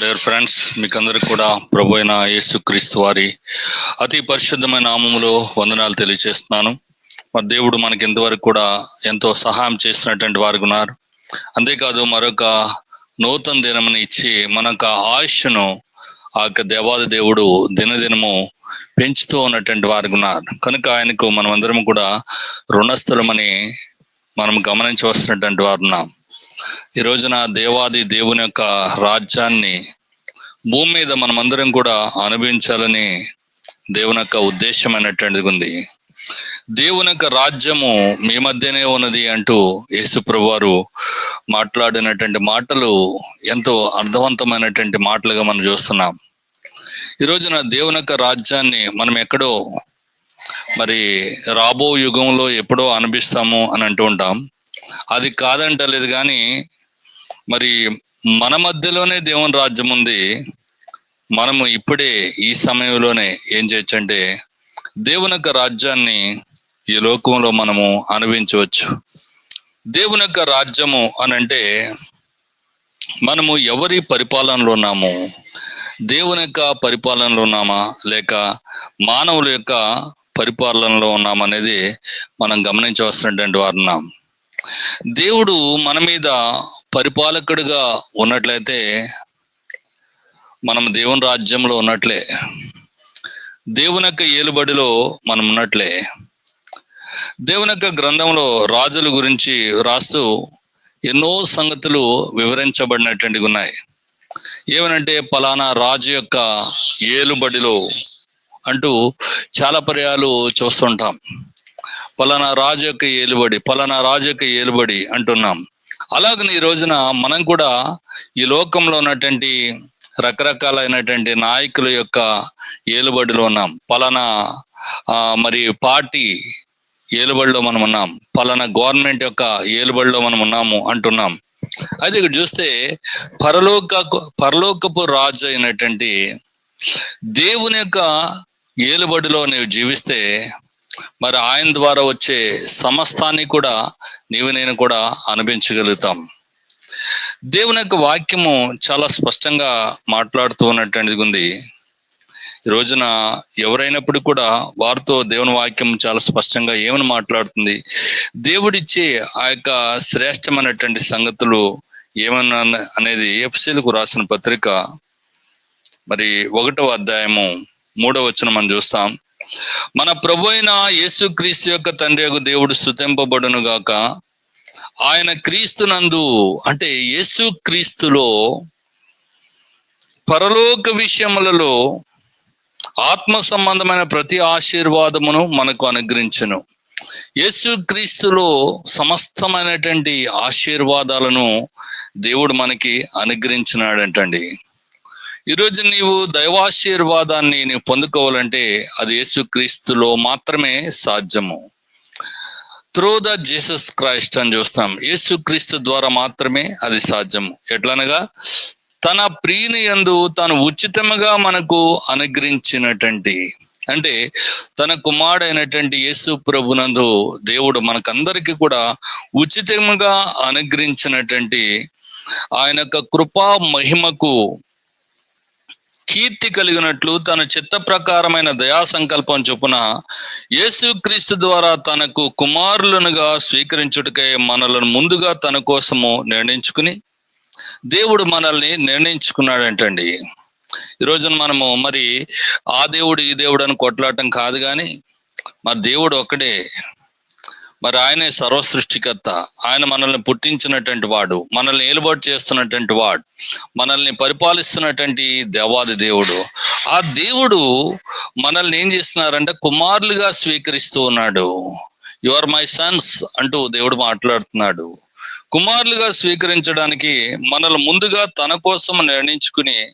Dare friends మీకు అందరికి కూడా ప్రభు అయిన యేసుక్రీస్తు వారి అతి పరిశుద్ధమైన నామములో వందనాలు తెలియజేస్తున్నాను. మరి దేవుడు మనకి ఇంతవరకు కూడా ఎంతో సహాయం చేసినటువంటి వారు ఉన్నారు. అంతేకాదు మరొక నూతన దినముని ఇచ్చి మనకు ఆయుష్ను ఆ యొక్క దేవాది దేవుడు దినదినము పెంచుతూ ఉన్నటువంటి వారు ఉన్నారు. కనుక ఆయనకు మనం అందరం కూడా రుణస్థులమని మనం గమనించవలసినటువంటి వారు ఉన్నాం. ఈ రోజున దేవాది దేవుని యొక్క రాజ్యాన్ని భూమి మీద మనమందరం కూడా అనుభవించాలని దేవుని యొక్క ఉద్దేశమైనటువంటిది ఉంది. దేవుని యొక్క రాజ్యము మీ మధ్యనే ఉన్నది అంటూ యేసుప్రభు వారు మాట్లాడినటువంటి మాటలు ఎంతో అర్థవంతమైనటువంటి మాటలుగా మనం చూస్తున్నాం. ఈ రోజున దేవుని యొక్క రాజ్యాన్ని మనం ఎక్కడో మరి రాబో యుగంలో ఎప్పుడో అనిపిస్తాము అని అంటూ ఉంటాం. అది కాదంటలేదు కానీ మరి మన మధ్యలోనే దేవుని రాజ్యం ఉంది. మనము ఇప్పుడే ఈ సమయంలోనే ఏం చేయొచ్చు అంటే దేవుని యొక్క రాజ్యాన్ని ఈ లోకంలో మనము అనుభవించవచ్చు. దేవుని యొక్క రాజ్యము అని అంటే మనము ఎవరి పరిపాలనలో ఉన్నాము? దేవుని యొక్క పరిపాలనలో ఉన్నామా? లేక మానవుల యొక్క పరిపాలనలో ఉన్నామనేది మనం గమనించవలసినటువంటి వారు దేవుడు మన మీద పరిపాలకుడిగా ఉన్నట్లయితే మనం దేవుని రాజ్యంలో ఉన్నట్లే. దేవుని యొక్క ఏలుబడిలో మనం ఉన్నట్లే. దేవుని యొక్క గ్రంథంలో రాజుల గురించి రాస్తూ ఎన్నో సంగతులు వివరించబడినటువంటివి ఉన్నాయి. ఏమనంటే పలానా రాజు యొక్క ఏలుబడిలో అంటూ చాలా పర్యాలు చూస్తుంటాం. పలానా రాజు యొక్క ఏలుబడి పలానా రాజు యొక్క ఏలుబడి అంటున్నాం. అలాగని ఈ రోజున మనం కూడా ఈ లోకంలో ఉన్నటువంటి రకరకాలైనటువంటి నాయకుల యొక్క ఏలుబడిలో ఉన్నాం. పలానా ఆ, మరి పార్టీ ఏలుబడిలో మనం ఉన్నాం. పలానా గవర్నమెంట్ యొక్క ఏలుబడిలో మనం ఉన్నాము అంటున్నాం. అయితే ఇక్కడ చూస్తే పరలోక పరలోకపు రాజు అయినటువంటి దేవుని యొక్క ఏలుబడిలో నీవు జీవిస్తే మరి ఆయన ద్వారా వచ్చే సమస్తాన్ని కూడా నీవు నేను కూడా అనుభవించగలుగుతాం. దేవుని యొక్క వాక్యము చాలా స్పష్టంగా మాట్లాడుతూ ఉన్నటువంటిది ఉంది. ఈ రోజున ఎవరైనప్పుడు కూడా వారితో దేవుని వాక్యం చాలా స్పష్టంగా ఏమని మాట్లాడుతుంది? దేవుడిచ్చే ఆ యొక్క శ్రేష్టమైనటువంటి సంగతులు ఏమన్నా అనేది ఎఫ్సీలకు రాసిన పత్రిక మరి ఒకటవ అధ్యాయము మూడవ వచ్చిన మనం చూస్తాం. మన ప్రభు అయిన యేసుక్రీస్తు యొక్క తండ్రి యొక్క దేవుడు స్థుతింపబడును గాక. ఆయన క్రీస్తునందు అంటే యేసు క్రీస్తులో పరలోక విషయములలో ఆత్మ సంబంధమైన ప్రతి ఆశీర్వాదమును మనకు అనుగ్రహించను. యేసు క్రీస్తులో సమస్తమైనటువంటి ఆశీర్వాదాలను దేవుడు మనకి అనుగ్రహించినాడంటండి. ఈరోజు నీవు దైవాశీర్వాదాన్ని నీవు పొందుకోవాలంటే అది యేసుక్రీస్తులో మాత్రమే సాధ్యము. త్రూ ద జీసస్ క్రైస్ట్ అని చూస్తాం. యేసుక్రీస్తు ద్వారా మాత్రమే అది సాధ్యము. ఎట్లనగా తన ప్రియుని ఎందు తాను ఉచితముగా మనకు అనుగ్రహించినటువంటి అంటే తన కుమారుడైనటువంటి యేసు ప్రభునందు దేవుడు మనకందరికీ కూడా ఉచితముగా అనుగ్రహించినటువంటి ఆయన యొక్క కృపా మహిమకు కీర్తి కలిగినట్లు తన చిత్త ప్రకారమైన దయా సంకల్పం చొప్పున యేసుక్రీస్తు ద్వారా తనకు కుమారులనుగా స్వీకరించుటకై మనలను ముందుగా తన కోసము నిర్ణయించుకుని దేవుడు మనల్ని నిర్ణయించుకున్నాడంటండి. ఈ రోజున మనము మరి ఆ దేవుడు ఈ దేవుడు అని కొట్లాడటం కాదు కానీ మరి దేవుడు ఒక్కడే. మరి ఆయనే సర్వ సృష్టికర్త ఆయన మనల్ని పుట్టించినటువంటి వాడు మనల్ని ఏలుబడి చేస్తున్నటువంటి వాడు మనల్ని పరిపాలిస్తున్నటువంటి దేవాది దేవుడు. ఆ దేవుడు మనల్ని ఏం చేస్తున్నారంటే కుమారులుగా స్వీకరిస్తూ ఉన్నాడు. యు ఆర్ మై సన్స్ అంటూ దేవుడు మాట్లాడుతున్నాడు. కుమారులుగా స్వీకరించడానికి మనల్ని ముందుగా తన కోసం నిర్ణయించుకుని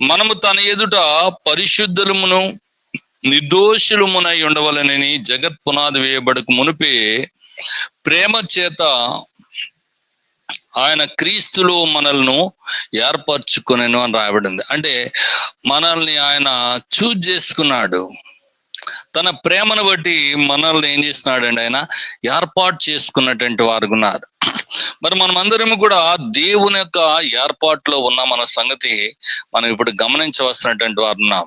మనము తన ఎదుట పరిశుద్ధులమును నిర్దోషులమునై ఉండవలనని జగత్ పునాది వేయబడకు మునిపే ప్రేమ చేత ఆయన క్రీస్తులో మనల్ని ఏర్పరచుకునేను అని రాయబడింది. అంటే మనల్ని ఆయన చూజ్ చేసుకున్నాడు. తన ప్రేమను బట్టి మనల్ని ఏం చేస్తున్నాడండి ఆయన? ఏర్పాటు చేసుకున్నటువంటి వారు ఉన్నారు. మరి మనం అందరం కూడా దేవుని యొక్క ఏర్పాటులో ఉన్న మన సంగతి మనం ఇప్పుడు గమనించవలసినటువంటి వారు ఉన్నాం.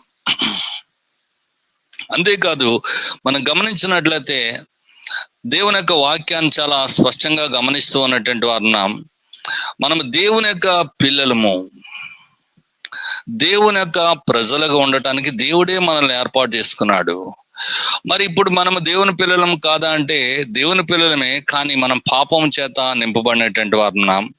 అంతేకాదు మనం గమనించినట్లయితే దేవుని యొక్క వాక్యాన్ని చాలా స్పష్టంగా గమనిస్తూ ఉన్నటువంటి వారు మనం దేవుని యొక్క పిల్లలము. దేవుని యొక్క ప్రజలుగా ఉండటానికి దేవుడే మనల్ని ఏర్పాటు చేసుకున్నాడు. మరి ఇప్పుడు మనము దేవుని పిల్లలం కాదా అంటే దేవుని పిల్లలమే కానీ మనం పాపం చేత నింపబడినటువంటి వారున్నాం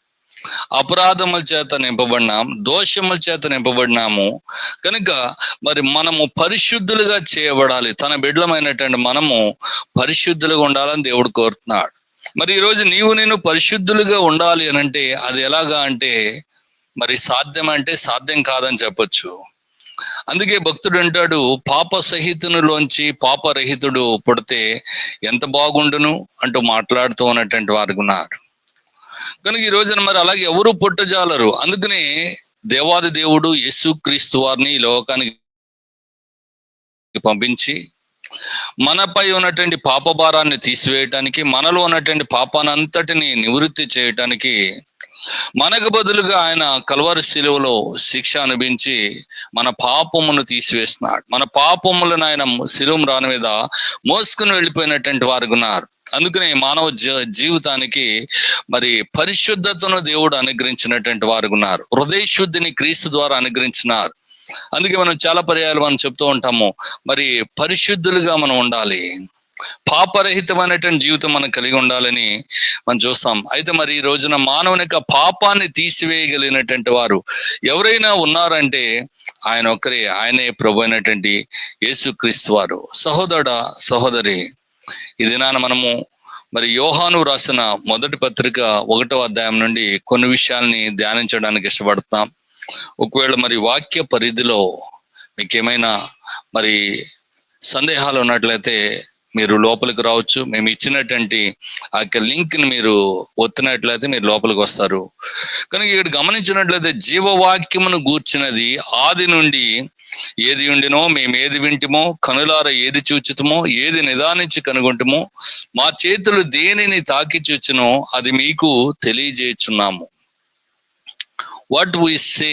అపరాధముల చేత నింపబడినాం దోషముల చేత నింపబడినాము. కనుక మరి మనము పరిశుద్ధులుగా చేయబడాలి. తన బిడ్డలమైనటువంటి మనము పరిశుద్ధులుగా ఉండాలని దేవుడు కోరుతున్నాడు. మరి ఈరోజు నీవు నేను పరిశుద్ధులుగా ఉండాలి అని అంటే అది ఎలాగా అంటే మరి సాధ్యం అంటే సాధ్యం కాదని చెప్పొచ్చు. అందుకే భక్తుడు అంటాడు పాప సహితునిలోంచి పాపరహితుడు పుడితే ఎంత బాగుండును? అంటూ మాట్లాడుతూ ఉన్నటువంటి వారు ఉన్నారు. కనుక ఈ రోజున మరి అలాగే ఎవరు పుట్టజాలరు? అందుకనే దేవాది దేవుడు యేసు క్రీస్తు వారిని ఈ లోకానికి పంపించి మనపై ఉన్నటువంటి పాప భారాన్ని తీసివేయటానికి మనలో ఉన్నటువంటి పాపానంతటిని నివృత్తి చేయటానికి మనకు బదులుగా ఆయన కల్వరి శిలువలో శిక్ష అనుభవించి మన పాపమును తీసివేస్తున్నాడు. మన పాపములను ఆయన శిలువం రాని మీద మోసుకుని వెళ్ళిపోయినటువంటి వారు ఉన్నారు. అందుకనే మానవ జీవితానికి మరి పరిశుద్ధతను దేవుడు అనుగ్రహించినటువంటి వారు ఉన్నారు. హృదయ శుద్ధిని క్రీస్తు ద్వారా అనుగ్రహించినారు. అందుకే మనం చాలా పర్యాయాలు మనం చెప్తూ ఉంటాము. మరి పరిశుద్ధులుగా మనం ఉండాలి. పాపరహితమైనటువంటి జీవితం మనం కలిగి ఉండాలని మనం చూస్తాం. అయితే మరి ఈ రోజున మానవుని యొక్క పాపాన్ని తీసివేయగలిగినటువంటి వారు ఎవరైనా ఉన్నారంటే ఆయన ఒకరే ఆయనే ప్రభు అయినటువంటి యేసుక్రీస్తు వారు. సహోదరుడ సహోదరి ఈ దినాన మనము మరి యోహాను రాసిన మొదటి పత్రిక ఒకటో అధ్యాయం నుండి కొన్ని విషయాల్ని ధ్యానించడానికి ఇష్టపడతాం. ఒకవేళ మరి వాక్య పరిధిలో మీకేమైనా మరి సందేహాలు ఉన్నట్లయితే మీరు లోపలికి రావచ్చు. మేము ఇచ్చినటువంటి ఆ యొక్క లింక్ని మీరు ఒత్తినట్లయితే మీరు లోపలికి వస్తారు. కనుక ఇక్కడ గమనించినట్లయితే జీవవాక్యమును గూర్చినది ఆది నుండి ఏది ఉండినో మేము ఏది వింటిమో కనులార ఏది చూచితమో ఏది నిదానించి కనుగొంటమో మా చేతులు దేనిని తాకి చూచినో అది మీకు తెలియజేయుచున్నాము. What we say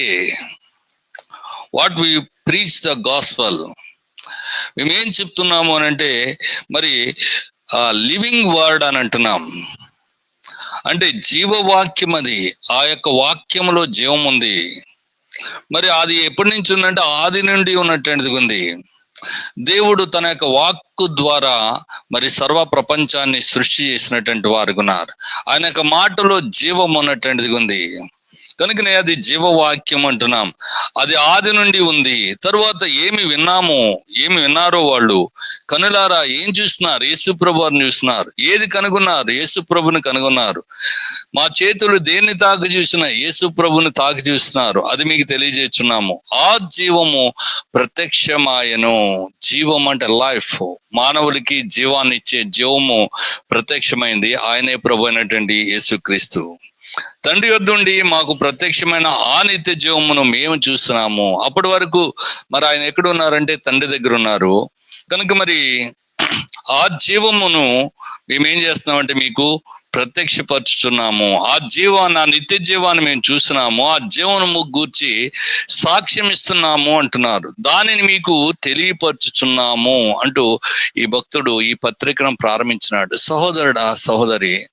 what we preach the gospel మేమేం చెప్తున్నాము అని అంటే మరి లివింగ్ వర్డ్ అని అంటున్నాం. అంటే జీవవాక్యం అది ఆ యొక్క వాక్యంలో జీవం ఉంది. మరి అది ఎప్పటి నుంచి ఉందంటే ఆది నుండి ఉన్నటువంటిది ఉంది. దేవుడు తన యొక్క వాక్కు ద్వారా మరి సర్వ ప్రపంచాన్ని సృష్టి చేసినటువంటి వారు ఉన్నారు. ఆయన యొక్క మాటలో జీవం ఉన్నటువంటిది ఉంది. కనుకనే అది జీవవాక్యం అంటున్నాం. అది ఆది నుండి ఉంది. తరువాత ఏమి విన్నాము? ఏమి విన్నారో వాళ్ళు? కనులారా ఏం చూస్తున్నారు యేసుప్రభుని చూస్తున్నారు ఏది కనుగొన్నారు? యేసుప్రభుని కనుగొన్నారు. మా చేతులు దేన్ని తాకి చూసినా యేసు ప్రభుని తాకి చూస్తున్నారు అది మీకు తెలియజేస్తున్నాము. ఆ జీవము ప్రత్యక్షమాయను. జీవం అంటే లైఫ్. మానవులకి జీవాన్ని ఇచ్చే జీవము ప్రత్యక్షమైంది. ఆయనే ప్రభు అయినటువంటి యేసుక్రీస్తు. తండ్రి యొద్ద మాకు ప్రత్యక్షమైన ఆ నిత్య జీవమును మేము చూస్తున్నాము. అప్పటి వరకు మరి ఆయన ఎక్కడ ఉన్నారంటే తండ్రి దగ్గర ఉన్నారు కనుక మరి ఆ జీవమును మేమేం చేస్తున్నామంటే మీకు ప్రత్యక్షపరుచుతున్నాము. ఆ జీవాన్ని ఆ నిత్య జీవాన్ని మేము చూస్తున్నాము. ఆ జీవనము గూర్చి సాక్ష్యం ఇస్తున్నాము అంటున్నారు. దానిని మీకు తెలియపరుచుతున్నాము అంటూ ఈ భక్తుడు ఈ పత్రికను ప్రారంభించినాడు. సహోదరుడా సహోదరి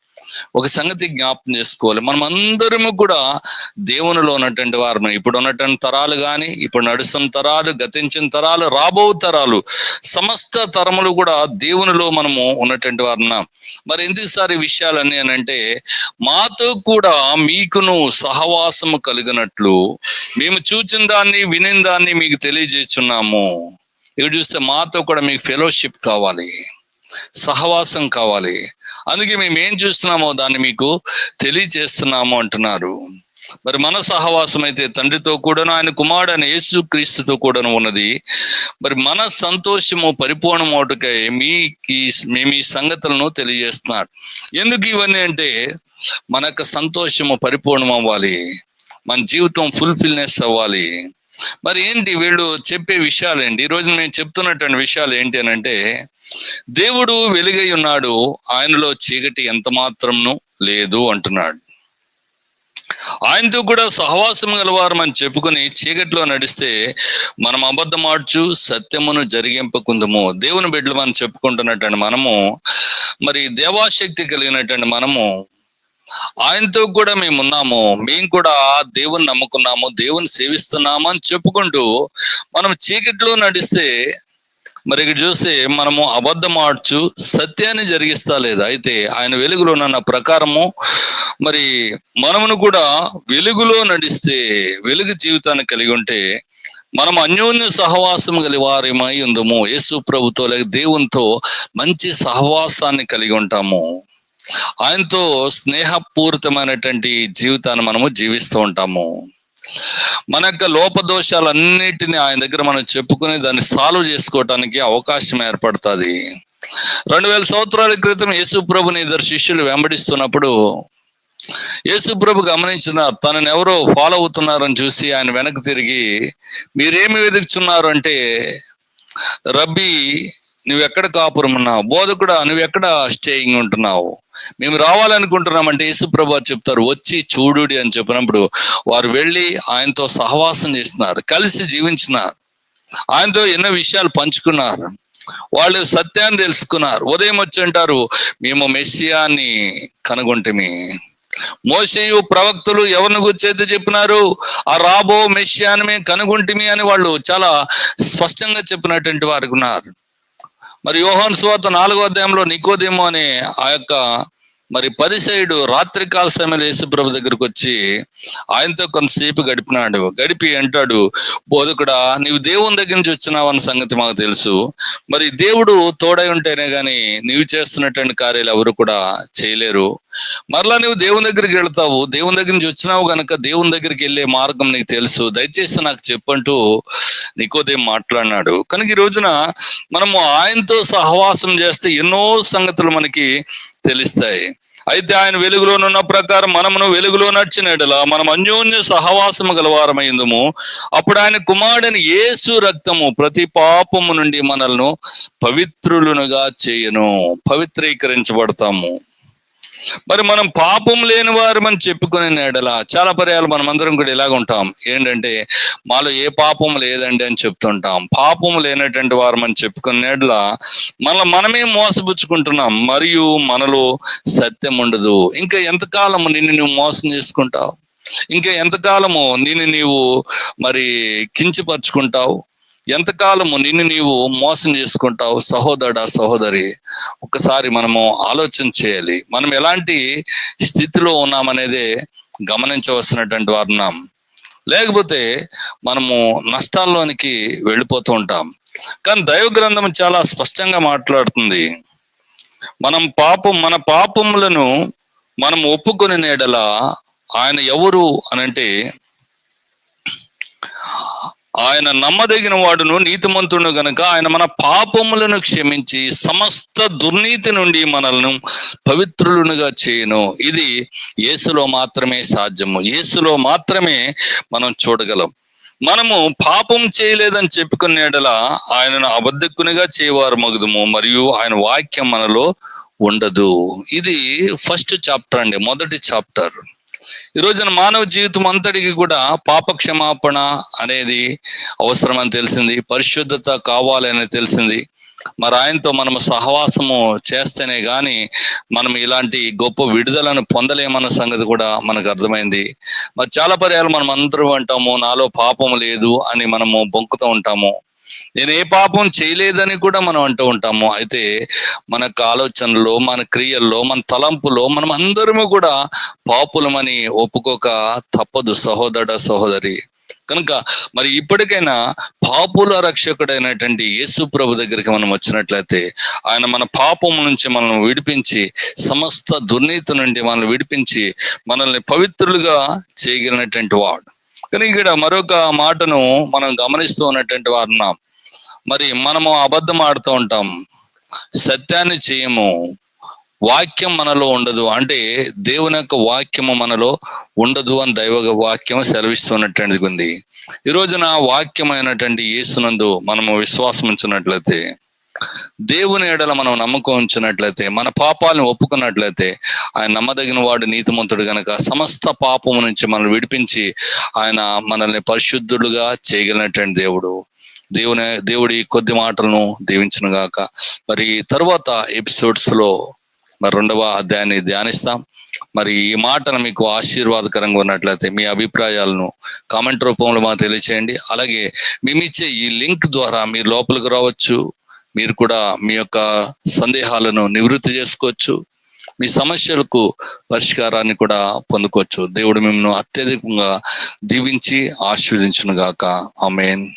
ఒక సంగతి జ్ఞాపం చేసుకోవాలి. మనం అందరము కూడా దేవునిలో ఉన్నటువంటి వారు ఇప్పుడు ఉన్నటువంటి తరాలు కానీ ఇప్పుడు నడుస్తున్న తరాలు గతించిన తరాలు రాబో తరాలు సమస్త తరములు కూడా దేవునిలో మనము ఉన్నటువంటి వారున్నాం మరి ఎందుకు సార్ ఈ విషయాలన్నీ అని అంటే మాతో కూడా మీకును సహవాసము కలిగినట్లు మేము చూచిన దాన్ని వినిన దాన్ని మీకు తెలియజేస్తున్నాము. ఇవి చూస్తే మాతో కూడా మీకు ఫెలోషిప్ కావాలి. సహవాసం కావాలి. అందుకే మేము ఏం చూస్తున్నామో దాన్ని మీకు తెలియజేస్తున్నాము అంటున్నారు. మరి మన సహవాసం అయితే తండ్రితో కూడాను ఆయన కుమారుడు కుమారుడైన యేసు క్రీస్తుతో కూడాను ఉన్నది. మరి మన సంతోషము పరిపూర్ణమవుటకై మీకి మేము ఈ సంగతులను తెలియజేస్తున్నాడు. ఎందుకు ఇవన్నీ అంటే మన యొక్క సంతోషము పరిపూర్ణం అవ్వాలి. మన జీవితం ఫుల్ఫిల్నెస్ అవ్వాలి. మరి ఏంటి వీళ్ళు చెప్పే విషయాలు ఏంటి? ఈ రోజు మేము చెప్తున్నటువంటి విషయాలు ఏంటి అని అంటే దేవుడు వెలుగై ఉన్నాడు ఆయనలో చీకటి ఎంత మాత్రంను లేదు అంటున్నాడు. ఆయనతో కూడా సహవాసం గలవారు అని చెప్పుకుని చీకట్లో నడిస్తే మనం అబద్ధమాడ్చు సత్యమును జరిగింపకుందము. దేవుని బిడ్డలు మనం చెప్పుకుంటున్నటువంటి మనము మరి దేవాశక్తి కలిగినటువంటి మనము ఆయనతో కూడా మేము ఉన్నాము మేము కూడా దేవుని నమ్ముకున్నాము దేవుని సేవిస్తున్నాము అని చెప్పుకుంటూ మనం చీకట్లో నడిస్తే మరి ఇక్కడ చూస్తే మనము అబద్ధం ఆడ్చు సత్యాన్ని జరిగిస్తా లేదు. అయితే ఆయన వెలుగులో నన్న ప్రకారము మరి మనమును కూడా వెలుగులో నడిస్తే వెలుగు జీవితాన్ని కలిగి ఉంటే మనం అన్యోన్య సహవాసం గలి వారిమై ఉందము. యేసు ప్రభుతో లేక దేవునితో మంచి సహవాసాన్ని కలిగి ఉంటాము. ఆయనతో స్నేహపూరితమైనటువంటి జీవితాన్ని మనము జీవిస్తూ ఉంటాము. మన యొక్క లోపదోషాలన్నిటిని ఆయన దగ్గర మనం చెప్పుకుని దాన్ని సాల్వ్ చేసుకోవటానికి అవకాశం ఏర్పడుతుంది. రెండు వేల సంవత్సరాల క్రితం యేసు ప్రభుని ఇద్దరు శిష్యులు వెంబడిస్తున్నప్పుడు యేసు ప్రభు గమనించిన తనని ఎవరో ఫాలో అవుతున్నారని చూసి ఆయన వెనక్కి తిరిగి మీరేమి వెతుకుతున్నారు అంటే రబ్బీ నువ్వెక్కడ కాపురం ఉన్నావు బోధకుడా నువ్వెక్కడ స్టేయింగ్ ఉంటున్నావు? మేము రావాలనుకుంటున్నామంటే యేసుప్రభు చెప్తారు వచ్చి చూడుడి అని చెప్పినప్పుడు వారు వెళ్ళి ఆయనతో సహవాసం చేస్తున్నారు కలిసి జీవించినారు. ఆయనతో ఎన్నో విషయాలు పంచుకున్నారు. వాళ్ళు సత్యాన్ని తెలుసుకున్నారు. ఉదయం వచ్చి అంటారు మేము మెస్సియాన్ని కనుగొంటమి. మోసేయు ప్రవక్తలు ఎవరిని గుర్చేది చెప్పినారు? ఆ రాబో మెస్సియాని మేము కనుగొంటిమి అని వాళ్ళు చాలా స్పష్టంగా చెప్పినటువంటి వారికి ఉన్నారు. మరి యోహాన్ స్వాత నాలుగో అధ్యాయంలో నికోదేమో అనే ఆ యొక్క మరి పరిసయుడు రాత్రి కాల సమయంలో యేసుప్రభు దగ్గరకు వచ్చి ఆయనతో కొంతసేపు గడిపినాడు. గడిపి అంటాడు బోధకుడా నీవు దేవుని దగ్గర నుంచి వచ్చినావు అన్న సంగతి మాకు తెలుసు. మరి దేవుడు తోడై ఉంటేనే కానీ నీవు చేస్తున్నటువంటి కార్యాలు ఎవరు కూడా చేయలేరు. మరలా నువ్వు దేవుని దగ్గరికి వెళ్తావు. దేవుని దగ్గర నుంచి వచ్చినావు గనక దేవుని దగ్గరికి వెళ్ళే మార్గం నీకు తెలుసు. దయచేసి నాకు చెప్పంటూ నీకోదేం మాట్లాడినాడు. కనుక ఈ రోజున మనము ఆయనతో సహవాసం చేస్తే ఎన్నో సంగతులు మనకి తెలుస్తాయి. అయితే ఆయన వెలుగులోనున్న ప్రకారం మనమును వెలుగులో నడిచినడలా మనం అన్యోన్య సహవాసము గలవారమైందుము. అప్పుడు ఆయన కుమారుడని యేసు రక్తము ప్రతి పాపము నుండి మనల్ని పవిత్రులునుగా చేయను. పవిత్రీకరించబడతాము. మరి మనం పాపం లేని వారమని చెప్పుకునే నేడల? చాలా పర్యాలు మనం అందరం కూడా ఇలాగ ఉంటాం. ఏంటంటే మాలో ఏ పాపం లేదండి అని చెప్తుంటాం. పాపం లేనటువంటి వారు వారమని చెప్పుకునే నేడల మన మనమే మోసపుచ్చుకుంటున్నాం. మరియు మనలో సత్యం ఉండదు. ఇంకా ఎంతకాలము నిన్ను నువ్వు మోసం చేసుకుంటావు? ఇంకా ఎంతకాలము నిన్ను నీవు మరి కించపరుచుకుంటావు? ఎంతకాలము నిన్ను నీవు మోసం చేసుకుంటావు? సహోదరుడా సహోదరి ఒకసారి మనము ఆలోచన చేయాలి. మనం ఎలాంటి స్థితిలో ఉన్నామనేదే గమనించవలసినటువంటి వారు ఉన్నాం. లేకపోతే మనము నష్టాల్లోనికి వెళ్ళిపోతూ ఉంటాం. కానీ దైవ గ్రంథం చాలా స్పష్టంగా మాట్లాడుతుంది. మనం పాపం మన పాపములను మనం ఒప్పుకొని నేడల ఆయన ఎవరు అనంటే ఆయన నమ్మదగిన వాడును నీతిమంతుడు గనుక. ఆయన మన పాపములను క్షమించి సమస్త దుర్నీతి నుండి మనల్ని పవిత్రులుగా చేయను. ఇది యేసులో మాత్రమే సాధ్యము. యేసులో మాత్రమే మనం చూడగలం. మనము పాపం చేయలేదని చెప్పుకునేడల ఆయనను అబద్ధకునిగా చేయవారు మగుదుము మరియు ఆయన వాక్యం మనలో ఉండదు. ఇది ఫస్ట్ చాప్టర్ అండి మొదటి చాప్టర్. ఈ రోజున మానవ జీవితం అంతటికి కూడా పాప క్షమాపణ అనేది అవసరమని తెలిసింది. పరిశుద్ధత కావాలని తెలిసింది. మరి ఆయనతో మనము సహవాసము చేస్తేనే గాని మనం ఇలాంటి గొప్ప విడుదలను పొందలేమన్న సంగతి కూడా మనకు అర్థమైంది. మరి చాలా పర్యాలు మనం అందరూ అంటాము నాలో పాపం లేదు అని మనము బొంకుతూ ఉంటాము. నేను ఏ పాపం చేయలేదని కూడా మనం అంటూ ఉంటాము. అయితే మన ఆలోచనలో మన క్రియల్లో మన తలంపులో మనం అందరము కూడా పాపులమని ఒప్పుకోక తప్పదు సహోదర సహోదరి. కనుక మరి ఇప్పటికైనా పాపుల రక్షకుడైనటువంటి యేసు ప్రభు దగ్గరికి మనం వచ్చినట్లయితే ఆయన మన పాపం నుంచి మనల్ని విడిపించి సమస్త దుర్నీతి నుండి మనల్ని విడిపించి మనల్ని పవిత్రులుగా చేయగలిగినటువంటి వాడు. కానీ ఇక్కడ మరొక మాటను మనం గమనిస్తూ ఉన్నటువంటి వారు ఉన్నాం మరి మనము అబద్ధం ఆడుతూ ఉంటాం. సత్యాన్ని చేయము. వాక్యం మనలో ఉండదు. అంటే దేవుని యొక్క వాక్యము మనలో ఉండదు అని దైవ వాక్యం సెలవిస్తున్నటువంటిది ఉంది. ఈ రోజున వాక్యమైనటువంటి యేసునందు మనము విశ్వాసం ఉంచినట్లయితే దేవుని ఎడల మనం నమ్మకం ఉంచినట్లయితే మన పాపాలను ఒప్పుకున్నట్లయితే ఆయన నమ్మదగిన వాడు నీతిమంతుడు గనక సమస్త పాపము నుంచి మనల్ని విడిపించి ఆయన మనల్ని పరిశుద్ధులుగా చేయగలిగినటువంటి దేవుడు. దేవుని దేవుడి కొద్ది మాటలను దీవించను గాక. మరి తర్వాత ఎపిసోడ్స్లో మరి రెండవ అధ్యాయాన్ని ధ్యానిస్తాం. మరి ఈ మాటను మీకు ఆశీర్వాదకరంగా ఉన్నట్లయితే మీ అభిప్రాయాలను కామెంట్ రూపంలో మాకు తెలియచేయండి. అలాగే మేమిచ్చే ఈ లింక్ ద్వారా మీరు లోపలికి రావచ్చు. మీరు కూడా మీ యొక్క సందేహాలను నివృత్తి చేసుకోవచ్చు. మీ సమస్యలకు పరిష్కారాన్ని కూడా పొందుకోవచ్చు. దేవుడు మిమ్మల్ని అత్యధికంగా దీవించి ఆశీర్వదించును గాక. ఆమెన్.